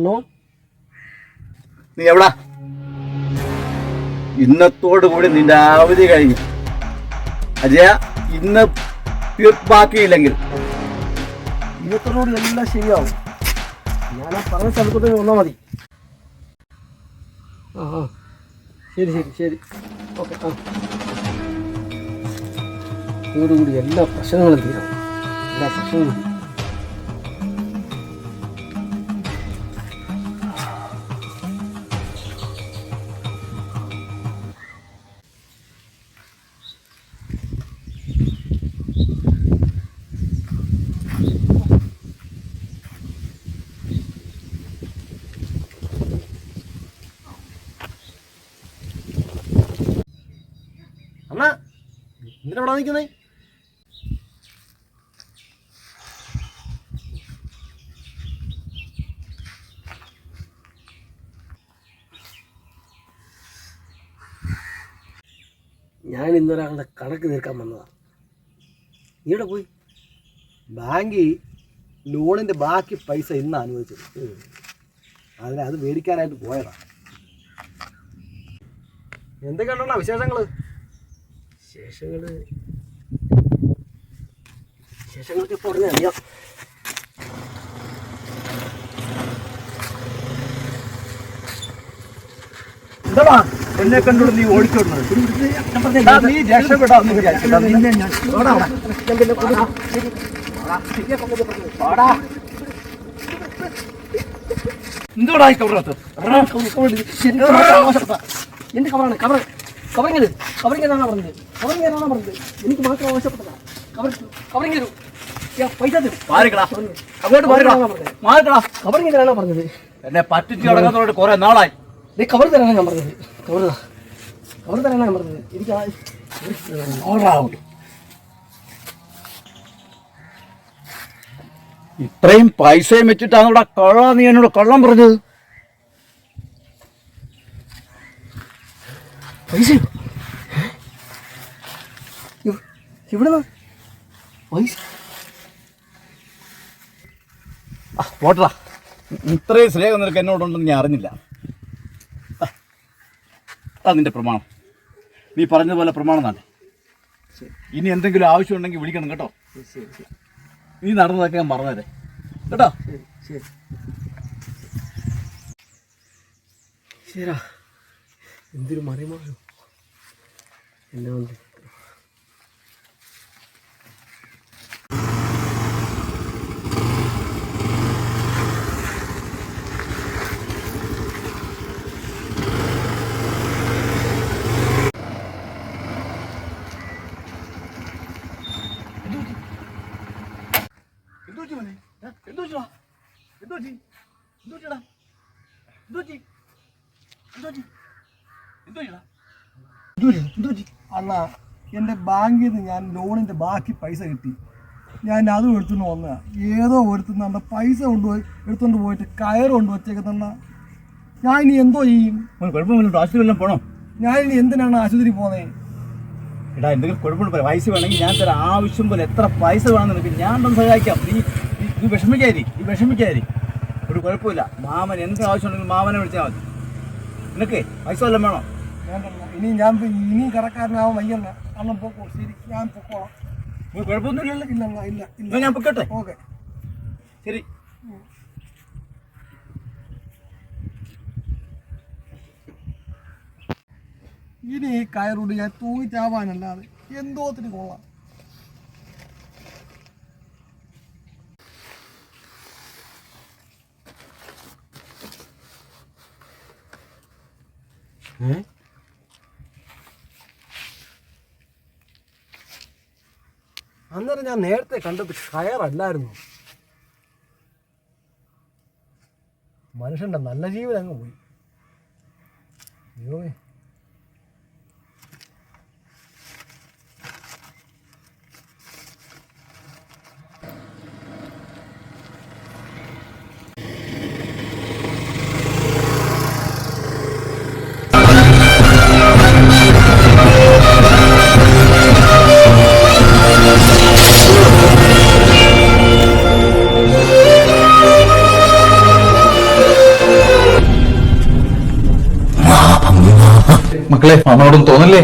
Hello? നീ എവിടാ? ഇന്നത്തോടു കൂടി നിന്റെ അവധി കഴിഞ്ഞു. അജയ ഇന്ന് ബാക്കിയില്ലെങ്കിൽ. ഇന്നത്തോടുകൂടി എല്ലാം ശരിയാവും. ഞാൻ ആ പറഞ്ഞ സ്ഥലത്തോട്ട് വന്നാൽ മതി. ആ ആ. ശരി ശരി ശരി. ഓക്കെ ആ. ഇതോടുകൂടി എല്ലാ പ്രശ്നങ്ങളും തീരും. എല്ലാ പ്രശ്നങ്ങളും എന്തിനാ ഇവിടെ നിൽക്കുന്നേ? ഞാൻ ഇന്നൊരാളുടെ കണക്ക് തീർക്കാൻ വന്നതാണ് ഇവിടെ പോയി? ബാങ്കിൽ ലോണിന്റെ ബാക്കി പൈസ ഇന്ന് അനുവദിച്ചത്. അതിനെ അത് മേടിക്കാനായിട്ട് പോയതാണ് എന്തൊക്കെയാണോ വിശേഷങ്ങൾ? ഇപ്പോൾ അറിയാം എന്താടാ എന്നെ കണ്ടോട് നീ ഓടിച്ചോടുന്നത് നീ രക്ഷപ്പെടാന്ന് വിചാരിച്ചിട്ടാ. നിന്നെ ഞാൻ- ഈ കവറിനകത്ത്? എന്റെ കവറാണ് കവർ കവറിങ്ങത് കവറിങ്ങനെ ഏതാണോ പറഞ്ഞത് കവറിങ് ഏതാണോ പറഞ്ഞത്. എനിക്ക് മാത്രം ആവശ്യപ്പെട്ടതാ കവർ കവറിങ് തരൂ പൈസ തരും. മാറിക്കടാ. അങ്ങോട്ട് മാറിക്കടാ. മാറിക്കടാ. കവറിങ് തരാനാ പറഞ്ഞത്? എന്നെ പറ്റിച്ച് തുടങ്ങുന്നതോട് കുറെ നാളായി. നീ കവർ തരാനാ ഞാൻ പറഞ്ഞത്. കവർ കവർ തരാനാ ഞാൻ പറഞ്ഞത്. എനിക്ക് ഓടാ ഇത്രയും പൈസയും വെച്ചിട്ടാണ് ഇവിടെ കള്ള നീ എന്നോട് കള്ളം പറഞ്ഞത്? പൈസ ഇവിടെ പോട്ടടാ. ഇത്രയും സ്നേഹം നിനക്ക് എന്നോടുണ്ടെന്ന് ഞാൻ അറിഞ്ഞില്ല. നിന്റെ പ്രമാണം. നീ പറഞ്ഞതുപോലെ പ്രമാണം തന്നെ. ഇനി എന്തെങ്കിലും ആവശ്യം ഉണ്ടെങ്കിൽ വിളിക്കണം കേട്ടോ. നീ നടന്നതൊക്കെ ഞാൻ പറഞ്ഞുതരാം കേട്ടോ? ശരി. ശരി ശരാ എന്തൊരു മറിമാറോ എന്നെ എന്തുപറ്റി മോനെ? എന്തുപറ്റി? എന്തുപറ്റിടാ? എന്തുപറ്റി? എന്തുപറ്റി? അണ്ണാ എന്റെ ബാങ്കിൽ നിന്ന് ഞാൻ ലോണിന്റെ ബാക്കി പൈസ കിട്ടി. ഞാൻ അതും എടുത്തുകൊണ്ട് വന്ന ഏതോ ഒരുത്തുന്ന പൈസ കൊണ്ടുപോയി എടുത്തുകൊണ്ട് പോയിട്ട് കയറ് കൊണ്ട് വച്ചേക്കുന്ന ഞാൻ ഇനി എന്തോ ചെയ്യും? കുഴപ്പമില്ല ആശുപത്രി വല്ലതും പോണോ? ഞാൻ ഇനി എന്തിനാണ് ആശുപത്രി പോകുന്നത് എടാ എന്തെങ്കിലും കുഴപ്പമില്ല പൈസ വേണമെങ്കിൽ ഞാൻ തരാം. ആവശ്യം പോലെ എത്ര പൈസ വേണമെന്ന് നിനക്ക് ഞാൻ തന്നെ സഹായിക്കാം. നീ നീ വിഷമിക്കാരി നീ വിഷമിക്കാരി ഒരു കുഴപ്പമില്ല. മാമൻ എന്ത് ആവശ്യമുണ്ടെങ്കിലും മാമനെ വിളിച്ചാൽ മതി. നിനക്ക് പൈസ വല്ലതും വേണോ? ഇനി ഞാൻ ഇനി കടക്കാരനാവാൻ വയ്യല്ല. കാരണം പൊക്കോ ശരി ഞാൻ പൊക്കോളാം. ഒരു കുഴപ്പമൊന്നുമില്ലല്ലോ ഇല്ല ഇല്ല ഇല്ല ഞാൻ പൊക്കട്ടെ? ഓക്കെ. ശരി. ഇനി ഈ കയറുണ്ട് ഞാൻ തൂങ്ങിച്ചാവാനല്ലാതെ എന്തോത്തിന് കൊള്ളാം? അന്നേരം ഞാൻ നേരത്തെ കണ്ടത് കയറല്ലായിരുന്നു മനുഷ്യന്റെ നല്ല ജീവൻ അങ്ങ് പോയി. അയ്യോ. മക്കളെ മാമനോടൊന്നും തോന്നല്ലേ?